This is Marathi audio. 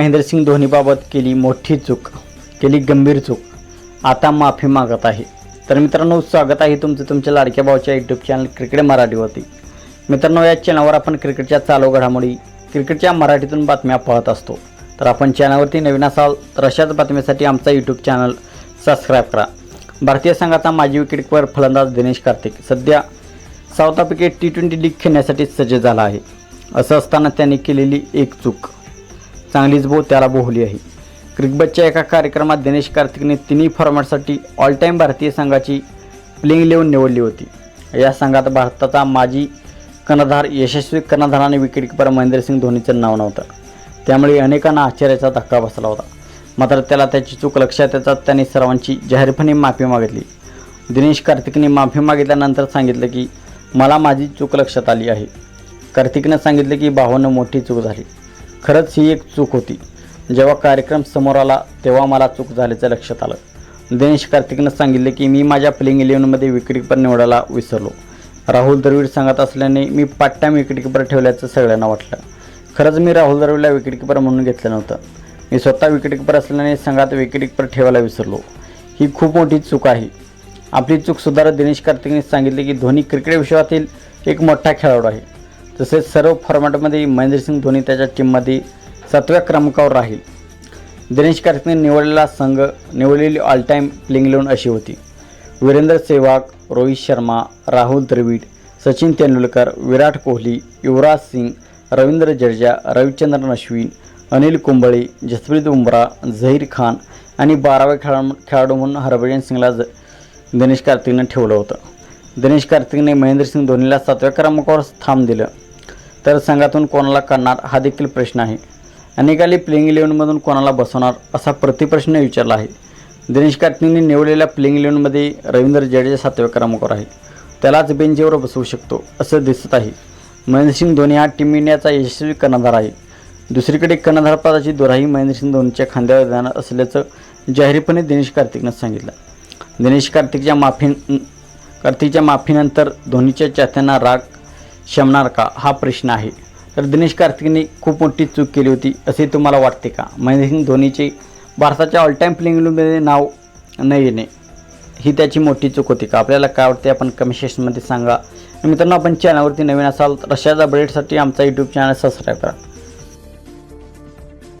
महेंद्रसिंग धोनीबाबत केली मोठी चूक केली गंभीर चूक. आता माफी मागत आहे. तर मित्रांनो स्वागत आहे तुमचं तुमच्या लाडक्या भाऊच्या यूट्यूब चॅनल क्रिकेट मराठीवरती मित्रांनो या चॅनलवर आपण क्रिकेटच्या चालू घडामोडी क्रिकेटच्या मराठीतून बातम्या पाहत असतो. तर आपण चॅनलवरती नवीन असाल तर अशाच बातम्यासाठी आमचा यूट्यूब चॅनल सबस्क्राईब करा. भारतीय संघाचा माजी विकेटकीपर फलंदाज दिनेश कार्तिक सध्या साऊथ आफ्रिकेत टी ट्वेंटी लीग खेळण्यासाठी सज्ज झाला आहे. असं असताना त्यांनी केलेली एक चूक. चांगलीच बो त्याला बोहली आहे. क्रिकबतच्या एका कार्यक्रमात दिनेश कार्तिकने तिन्ही फॉर्मॅटसाठी ऑल टाईम भारतीय संघाची प्लेइंग इलेव्हन निवडली होती. या संघात भारताचा माजी कर्णधार यशस्वी कर्णधार आणि विकेटकीपर महेंद्रसिंग धोनीचं नाव नव्हतं. त्यामुळे अनेकांना आश्चर्याचा धक्का बसला होता. मात्र त्याला त्याची चूक लक्षात येतात त्याने सर्वांची जाहीरपणे माफी मागितली. दिनेश कार्तिकने माफी मागितल्यानंतर सांगितलं की मला माझी चूक लक्षात आली आहे. कार्तिकनं सांगितलं की भावानं मोठी चूक झाली. खरंच ही एक चूक होती. जेव्हा कार्यक्रम समोर आला तेव्हा मला चूक झाल्याचं लक्षात आलं. दिनेश कार्तिकनं सांगितलं की मी माझ्या प्लेइंग इलेव्हनमध्ये विकेटकीपर निवडायला विसरलो. राहुल द्रविड सांगत असल्याने मी पार्ट टाईम विकेटकीपर ठेवल्याचं सगळ्यांना वाटलं. खरंच मी राहुल द्रविडला विकेटकीपर म्हणून घेतलं नव्हतं. मी स्वतः विकेटकीपर असल्याने संघात विकेटकीपर ठेवायला विसरलो. ही खूप मोठी चूक आहे. आपली चूक सुधारत दिनेश कार्तिकने सांगितले की धोनी क्रिकेट विश्वातील एक मोठा खेळाडू आहे. तसेच सर्व फॉर्मॅटमध्ये महेंद्रसिंग धोनी त्याच्या टीममध्ये सातव्या क्रमांकावर राहील. दिनेश कार्तिकने निवडलेला संघ निवडलेली ऑल टाईम प्लेइंग इलेवन अशी होती. वीरेंद्र सेहवाग रोहित शर्मा राहुल द्रविड सचिन तेंडुलकर विराट कोहली युवराज सिंग रवींद्र जडेजा रविचंद्रन अश्विन अनिल कुंबळे जसप्रीत बुमरा झहीर खान आणि बाराव्या खेळा खेळाडू म्हणून हरभजन सिंगला ज दिनेश कार्तिकनं ठेवलं होतं. दिनेश कार्तिकने महेंद्रसिंग धोनीला सातव्या क्रमांकावर स्थान दिलं. तर संघातून कोणाला काढणार हा देखील प्रश्न आहे. अनेकाली प्लेइंग इलेव्हनमधून कोणाला बसवणार असा प्रतिप्रश्न विचारला आहे. दिनेश कार्तिकने निवडलेल्या प्लेइंग इलेव्हनमध्ये रवींद्र जडेजा सातव्या क्रमांकावर आहे. त्यालाच बेंचवर बसवू शकतो असं दिसत आहे. महेंद्रसिंग धोनी हा टीम इंडियाचा यशस्वी कर्णधार आहे. दुसरीकडे कर्णधारपदाची दुराही महेंद्रसिंग धोनीच्या खांद्यावर जाणार असल्याचं जाहीरपणे दिनेश कार्तिकनं सांगितलं. दिनेश कार्तिकच्या माफी कार्तिकच्या माफीनंतर धोनीच्या चाहत्यांना राग शमणार का? हा प्रश्न आहे. तर दिनेश कार्तिकने खूप मोठी चूक केली होती असे तुम्हाला वाटते का? महेंद्रसिंग धोनीचे भारताच्या ऑल टाईम प्लेइंगमध्ये नाव न येणे ही त्याची मोठी चूक होती का? आपल्याला काय वाटते? आपण कमेंट सेक्शनमध्ये सांगा. मित्रांनो आपण चॅनलवरती नवीन असाल तर अशाच अपडेटसाठी आमचा यूट्यूब चॅनल सबस्क्राईब करा.